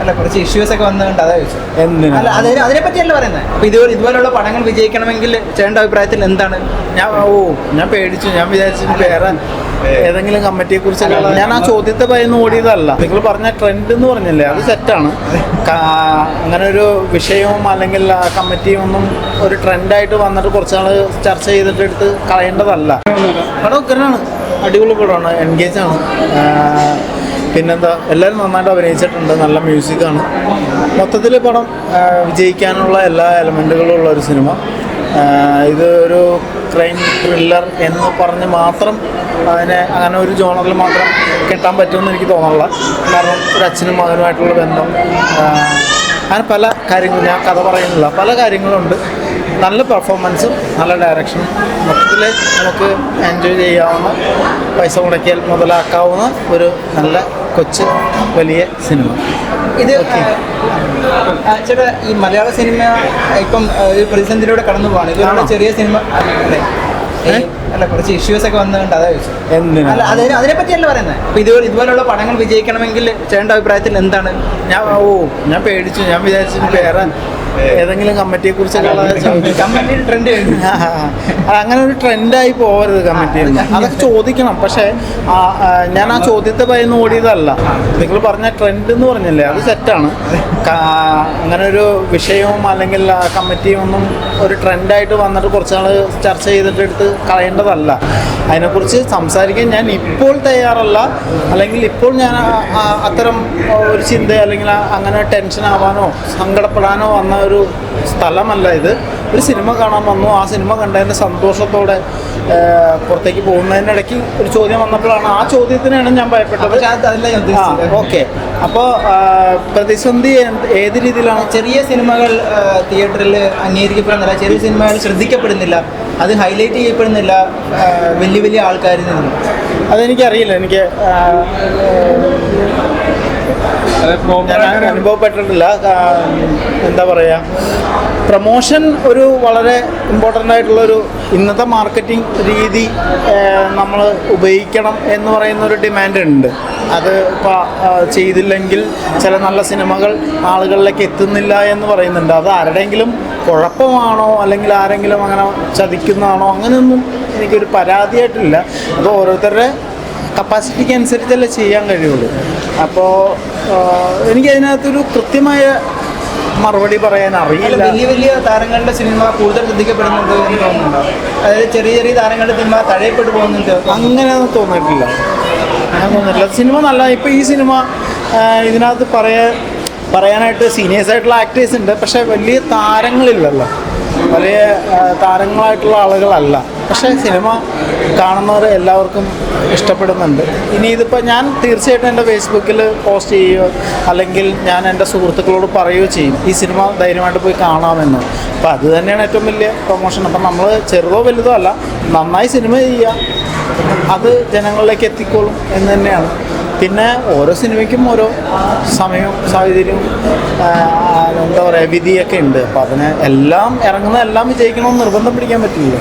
അല്ല കുറച്ച് ഇഷ്യൂസ് ഒക്കെ വന്നുകൊണ്ട് അതാ ചോദിച്ചത്. അതിനെ പറ്റിയല്ല പറയുന്നത് അപ്പൊ ഇതുപോലെ ഇതുപോലുള്ള പടങ്ങൾ വിജയിക്കണമെങ്കിൽ ചേട്ടന്റെ അഭിപ്രായത്തിൽ എന്താണ്? ഞാൻ ഓ ഞാൻ പേടിച്ചു. ഞാൻ വിചാരിച്ചു കയറാൻ ഏതെങ്കിലും കമ്മിറ്റിയെ കുറിച്ച് ഞാൻ ആ ചോദ്യത്തെ ഭയന്ന് ഓടിയതല്ല. നിങ്ങൾ പറഞ്ഞ ട്രെൻഡ് എന്ന് പറഞ്ഞില്ലേ അത് സെറ്റാണ് അങ്ങനെ ഒരു വിഷയവും അല്ലെങ്കിൽ ആ കമ്മിറ്റിയും ഒന്നും ഒരു ട്രെൻഡായിട്ട് വന്നിട്ട് കുറച്ച് നാൾ ചർച്ച ചെയ്തിട്ട് എടുത്ത് കളയേണ്ടതല്ല. പടം ഉഗ്രനാണ്. അടിപൊളി പടമാണ്. എൻഗേജ് ആണ്. പിന്നെന്താ എല്ലാവരും നന്നായിട്ട് അഭിനയിച്ചിട്ടുണ്ട് നല്ല മ്യൂസിക്കാണ് മൊത്തത്തിൽ പടം വിജയിക്കാനുള്ള എല്ലാ എലമെന്റുകളും ഉള്ള ഒരു സിനിമ ഇത് ഒരു ക്രൈം ത്രില്ലർ എന്ന് പറഞ്ഞ് മാത്രം അതിനെ അങ്ങനെ ഒരു ജോണറിൽ മാത്രം കെട്ടാൻ പറ്റുമെന്ന് എനിക്ക് തോന്നുന്നില്ല കാരണം ഒരു അച്ഛനും മകനുമായിട്ടുള്ള ബന്ധം അങ്ങനെ പല കാര്യങ്ങളും ഞാൻ കഥ പറയുന്നില്ല. പല കാര്യങ്ങളുണ്ട്. നല്ല പെർഫോമൻസും നല്ല ഡയറക്ഷനും മൊത്തത്തിൽ നമുക്ക് എൻജോയ് ചെയ്യാവുന്ന പൈസ മുടക്കിയാൽ മുതലാക്കാവുന്ന ഒരു നല്ല കൊച്ചു വലിയ സിനിമ ഇത് ചേട്ടാ ഈ മലയാള സിനിമ ഇപ്പം ഒരു പ്രതിസന്ധിയിലൂടെ കടന്നു പോവാണ് ഇതൊരു? ചെറിയ സിനിമ അല്ലേ? അല്ല കുറച്ച് ഇഷ്യൂസ് ഒക്കെ വന്നുകൊണ്ട് അതാ ചോദിച്ചു അതിനെ പറ്റിയല്ല പറയുന്നത് അപ്പൊ ഇതുപോലെ ഇതുപോലുള്ള പടങ്ങൾ വിജയിക്കണമെങ്കിൽ ചേട്ടന്റെ അഭിപ്രായത്തിൽ എന്താണ്? ഞാൻ ഓ ഞാൻ പേടിച്ചു. ഞാൻ വിചാരിച്ചു വേറെ ഏതെങ്കിലും കമ്മിറ്റിയെ കുറിച്ചൊക്കെ കമ്പനി ട്രെൻഡ് കഴിഞ്ഞു അങ്ങനെ ഒരു ട്രെൻഡായി പോകരുത് കമ്മിറ്റി അതൊക്കെ ചോദിക്കണം. പക്ഷേ ഞാൻ ആ ചോദ്യത്തെ ഭയന്ന് ഓടിയതല്ല. നിങ്ങൾ പറഞ്ഞ ട്രെൻഡ് എന്ന് പറഞ്ഞില്ലേ അത് സെറ്റാണ് അങ്ങനെ ഒരു വിഷയവും അല്ലെങ്കിൽ ആ കമ്മിറ്റിയും ഒന്നും ഒരു ട്രെൻഡായിട്ട് വന്നിട്ട് കുറച്ചാൾ ചർച്ച ചെയ്തിട്ട് എടുത്ത് കളയേണ്ടതല്ല. അതിനെക്കുറിച്ച് സംസാരിക്കാൻ ഞാൻ ഇപ്പോൾ തയ്യാറല്ല. അല്ലെങ്കിൽ ഇപ്പോൾ ഞാൻ അത്തരം ഒരു ചിന്ത അല്ലെങ്കിൽ അങ്ങനെ ടെൻഷൻ ആവാനോ സങ്കടപ്പെടാനോ വന്ന ഒരു സ്ഥലമല്ല ഇത്. ഒരു സിനിമ കാണാൻ വന്നു. ആ സിനിമ കണ്ടതിന്റെ സന്തോഷത്തോടെ പുറത്തേക്ക് പോകുന്നതിനിടയ്ക്ക് ഒരു ചോദ്യം വന്നപ്പോഴാണ് ആ ചോദ്യത്തിനാണ് ഞാൻ ഭയപ്പെട്ടത്. ഓക്കെ. അപ്പോൾ പ്രതിസന്ധി ഏത് രീതിയിലാണ്? ചെറിയ സിനിമകൾ തിയേറ്ററിൽ അംഗീകരിക്കപ്പെടുന്നില്ല ചെറിയ സിനിമകൾ ശ്രദ്ധിക്കപ്പെടുന്നില്ല അത് ഹൈലൈറ്റ് ചെയ്യപ്പെടുന്നില്ല വലിയ വലിയ ആൾക്കാരിൽ നിന്നും. അതെനിക്കറിയില്ല. എനിക്ക് ഞാൻ അങ്ങനെ അനുഭവപ്പെട്ടിട്ടില്ല. എന്താ പറയുക പ്രമോഷൻ ഒരു വളരെ ഇമ്പോർട്ടന്റ് ആയിട്ടുള്ളൊരു ഇന്നത്തെ മാർക്കറ്റിംഗ് രീതി നമ്മൾ ഉപയോഗിക്കണം എന്ന് പറയുന്ന ഒരു ഡിമാൻഡ് ഉണ്ട്. അത് ഇപ്പോൾ ചെയ്തില്ലെങ്കിൽ ചില നല്ല സിനിമകൾ ആളുകളിലേക്ക് എത്തുന്നില്ല എന്ന് പറയുന്നുണ്ട്. അത് ആരുടെയെങ്കിലും കുഴപ്പമാണോ അല്ലെങ്കിൽ ആരെങ്കിലും അങ്ങനെ ചതിക്കുന്നതാണോ അങ്ങനെയൊന്നും എനിക്കൊരു പരാതിയായിട്ടില്ല. അത് ഓരോരുത്തരുടെ കപ്പാസിറ്റിക്ക് അനുസരിച്ചല്ലേ ചെയ്യാൻ കഴിയുള്ളൂ. അപ്പോൾ എനിക്കതിനകത്തൊരു കൃത്യമായ മറുപടി പറയാൻ അറിയില്ല. വലിയ വലിയ താരങ്ങളുടെ സിനിമ കൂടുതൽ ശ്രദ്ധിക്കപ്പെടുന്നുണ്ട് എന്ന് തോന്നുന്നുണ്ടോ? അതായത് ചെറിയ ചെറിയ താരങ്ങളുടെ സിനിമ തഴയപ്പെട്ടു പോകുന്നുണ്ട്? അങ്ങനെ തോന്നിയിട്ടില്ല. അങ്ങനെ തോന്നിയിട്ടില്ല. സിനിമ നല്ല ഇപ്പോൾ ഈ സിനിമ ഇതിനകത്ത് പറയാൻ പറയാനായിട്ട് സീനിയേഴ്സ് ആയിട്ടുള്ള ആക്ടേഴ്സ് ഉണ്ട്. പക്ഷേ വലിയ താരങ്ങളില്ലല്ലോ. വലിയ താരങ്ങളായിട്ടുള്ള ആളുകളല്ല. പക്ഷേ സിനിമ കാണുന്നവർ എല്ലാവർക്കും ഇഷ്ടപ്പെടുന്നുണ്ട്. ഇനി ഇതിപ്പോൾ ഞാൻ തീർച്ചയായിട്ടും എന്റെ ഫേസ്ബുക്കിൽ പോസ്റ്റ് ചെയ്യുകയോ അല്ലെങ്കിൽ ഞാൻ എന്റെ സുഹൃത്തുക്കളോട് പറയുകയോ ചെയ്യും ഈ സിനിമ ധൈര്യമായിട്ട് പോയി കാണാമെന്ന്. അപ്പോൾ അത് തന്നെയാണ് ഏറ്റവും വലിയ പ്രൊമോഷൻ അപ്പം നമ്മൾ ചെറുതോ വലുതോ അല്ല നന്നായി സിനിമ ചെയ്യുക അത് ജനങ്ങളിലേക്ക് എത്തിക്കോളും എന്ന് തന്നെയാണ്. പിന്നെ ഓരോ സിനിമയ്ക്കും ഓരോ സമയവും സാഹചര്യവും എന്താ പറയുക വിധിയൊക്കെ ഉണ്ട്. അപ്പോൾ അതിന് എല്ലാം ഇറങ്ങുന്ന എല്ലാം വിജയിക്കണമെന്ന് നിർബന്ധം പിടിക്കാൻ പറ്റില്ല